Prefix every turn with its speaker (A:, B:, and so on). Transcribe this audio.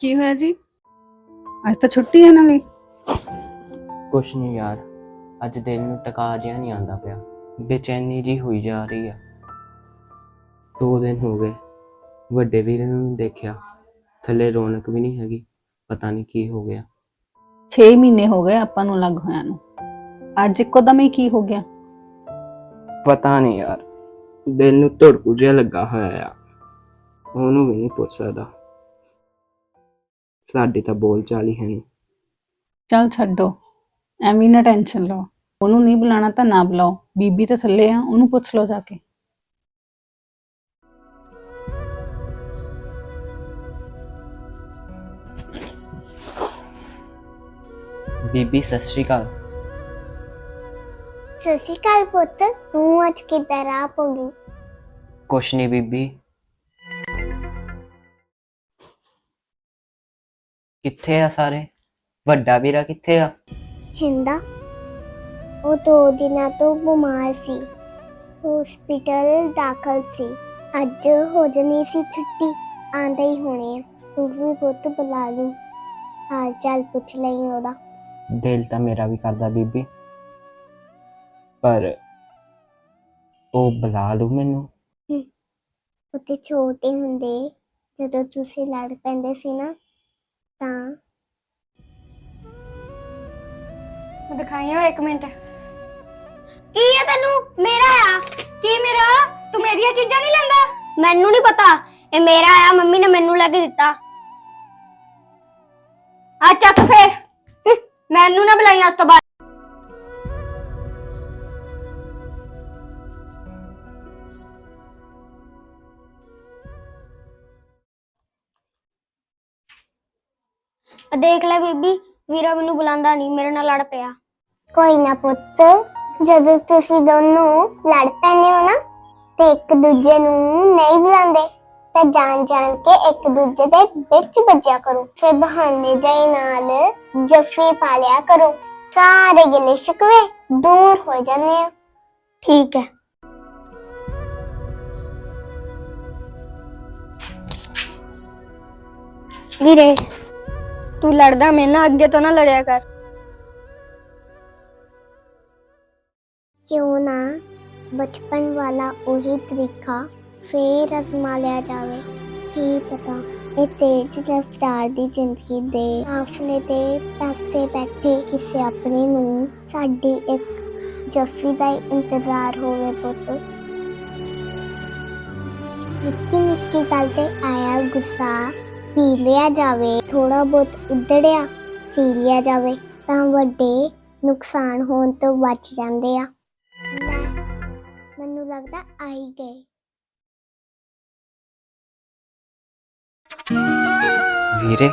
A: ਕੀ ਹੋਇਆ ਜੀ? ਅੱਜ ਤਾਂ ਛੁੱਟੀ ਹੈ ਨਾਲੇ
B: ਕੁਛ ਨਹੀਂ ਯਾਰ ਅੱਜ ਦਿਲ ਨੂੰ ਟਿਕਾ ਜਿਹਾ ਨਹੀਂ ਆਉਂਦਾ ਪਿਆ। ਬੇਚੈਨੀ ਜੀ ਹੋਈ ਜਾ ਰਹੀ ਆ। ਦੋ ਦਿਨ ਹੋ ਗਏ ਵੱਡੇ ਵੀਰ ਨੂੰ ਨੀ ਦੇਖਿਆ। ਥੱਲੇ ਰੌਣਕ ਵੀ ਨਹੀਂ ਹੈਗੀ ਪਤਾ ਨਹੀਂ ਕੀ ਹੋ ਗਿਆ।
A: 6 ਮਹੀਨੇ ਹੋ ਗਏ ਆਪਾਂ ਨੂੰ ਲੱਗ ਹੋਇਆਂ ਨੂੰ। ਅੱਜ ਇੱਕੋ ਦਮ ਹੀ ਕੀ ਹੋ ਗਿਆ?
B: ਪਤਾ ਨਹੀਂ ਯਾਰ ਦਿਲ ਨੂੰ ਧੜਕੂ ਜਿਹਾ ਲੱਗਾ ਹੋਇਆ ਆ। ਉਹਨੂੰ ਵੀ ਨਹੀਂ ਪੁੱਛ ਸਕਦਾ। ਸਾਡੀ ਤਾਂ ਬੋਲ ਚਾਲ ਹੀ ਹੈ ਨਹੀਂ।
A: ਚੱਲ ਛੱਡੋ ਐਵੇਂ ਨਾ ਟੈਨਸ਼ਨ ਲਓ। ਉਹਨੂੰ ਨਹੀਂ ਬੁਲਾਣਾ ਤਾਂ ਨਾ ਬੁਲਾਓ। ਬੀਬੀ ਤਾਂ ਥੱਲੇ ਆ ਉਹਨੂੰ ਪੁੱਛ ਲਓ ਜਾ ਕੇ।
B: ਬੀਬੀ ਸਤਿ ਸ਼੍ਰੀ ਅਕਾਲ।
C: ਸਤਿ ਸ਼੍ਰੀ ਅਕਾਲ ਪੁੱਤ ਤੂੰ ਅੱਜ ਆ ਪਈ
B: ਕੁਛ ਨਹੀਂ ਬੀਬੀ ਕਿੱਥੇ ਆ ਸਾਰੇ? ਵੱਡਾ ਵੀਰਾ ਕਿੱਥੇ ਆ?
C: ਛਿੰਦਾ। ਉਹ ਦੋ ਦਿਨਾਂ ਤੋਂ ਬਿਮਾਰ ਸੀ। ਹਸਪੀਟਲ ਦਾਖਲ ਸੀ। ਅੱਜ ਹੋ ਜਣੀ ਸੀ ਛੁੱਟੀ। ਆਂਦਾ ਹੀ ਹੋਣੇ ਆ। ਤੂੰ ਵੀ ਪੁੱਤ ਬੁਲਾ ਲਈ। ਹਾਲ ਚਾਲ ਪੁੱਛ ਲਈ ਉਹਦਾ।
B: ਦਿਲ ਤਾਂ ਮੇਰਾ ਵੀ ਕਰਦਾ ਬੀਬੀ। ਪਰ ਉਹ ਬੁਲਾ ਲੂ ਮੈਨੂੰ।
C: ਉੱਤੇ ਛੋਟੇ ਹੁੰਦੇ ਜਦੋਂ ਤੁਸੀਂ ਲੜ ਪੈਂਦੇ ਸੀ ਨਾ ਤਾਂ।
D: ਦਿਖਾਈਓ ਇੱਕ ਮਿੰਟ। ਕੀ ਹੈ ਤੈਨੂੰ? ਮੇਰਾ ਆ। ਕੀ ਮੇਰਾ? ਤੂੰ ਮੇਰੀਆਂ ਚੀਜ਼ਾਂ ਨਹੀਂ ਲੈਂਦਾ? ਮੈਨੂੰ ਨਹੀਂ ਪਤਾ। ਇਹ ਮੇਰਾ ਆ ਮੰਮੀ ਨੇ ਮੈਨੂੰ ਲੈ ਕੇ ਦਿੱਤਾ। ਆ ਚੱਕ ਫੇਰ। ਮੈਨੂੰ ਨਾ ਬੁਲਾਈ ਅੱਜ ਤੋਂ ਬਾਅਦ। ਦੇਖ ਲੈ ਬੀਬੀ ਵੀਰਾ ਮੈਨੂੰ ਬੁਲਾਉਂਦਾ ਨਹੀਂ ਮੇਰੇ ਨਾਲ ਲੜ ਪਿਆ।
C: ਕੋਈ ਨਾ ਪੁੱਤ ਜਦੋਂ ਤੁਸੀਂ ਦੋਨੋਂ ਲੜ ਪੈਂਦੇ ਹੋ ਨਾ ਤੇ ਇੱਕ ਦੂਜੇ ਨੂੰ ਨਹੀਂ ਬੁਲਾਉਂਦੇ ਤਾਂ ਜਾਣ ਜਾਣ ਕੇ ਇੱਕ ਦੂਜੇ ਦੇ ਵਿੱਚ ਵੱਜਿਆ ਕਰੋ। ਫਿਰ ਬਹਾਨੇ ਜਾਈ ਨਾਲ ਜੱਫੀ ਪਾ ਲਿਆ ਕਰੋ। ਸਾਰੇ ਗਿਲੇ ਸ਼ਿਕਵੇ ਦੂਰ ਹੋ ਜਾਂਦੇ ਆ।
D: ਠੀਕ ਹੈ। ਵੀਰੇ ਤੂੰ ਲੜਦਾ ਮੇਰੇ ਨਾਲ, ਅੱਗੇ ਤੋਂ ਨਾ ਲੜਿਆ ਕਰ।
C: ਕਿਉਂ ਨਾ? ਬਚਪਨ ਵਾਲਾ ਉਹੀ ਤਰੀਕਾ ਫੇਰ ਅਜ਼ਮਾ ਲਿਆ ਜਾਵੇ। ਕੀ ਪਤਾ ਇਹ ਤੇਜ਼ ਰਫ਼ਤਾਰ ਦੀ ਜ਼ਿੰਦਗੀ ਦੇ ਕਾਫਲੇ ਤੇ ਪਾਸੇ ਬੈਠੇ ਕਿਸੇ ਆਪਣੇ ਨੂੰ। ਸਾਡੀ ਇੱਕ ਜੱਫੀ ਦਾ ਇੰਤਜ਼ਾਰ ਹੋਵੇ ਪੁੱਤ। ਨਿੱਕੀ ਨਿੱਕੀ ਗੱਲ ਤੇ ਆਇਆ ਗੁੱਸਾ। ਪੀ ਲਿਆ ਜਾਵੇ ਥੋੜਾ ਬਹੁਤ ਉਧੜਿਆ, ਸੀ ਲਿਆ ਜਾਵੇ, ਤਾਂ ਵੱਡੇ ਨੁਕਸਾਨ ਹੋਣ ਤੋਂ ਬਚ ਜਾਂਦੇ ਆ। ਲੈ, ਮੈਨੂੰ ਲੱਗਦਾ ਆਈ ਗਏ।
B: ਵੀਰੇ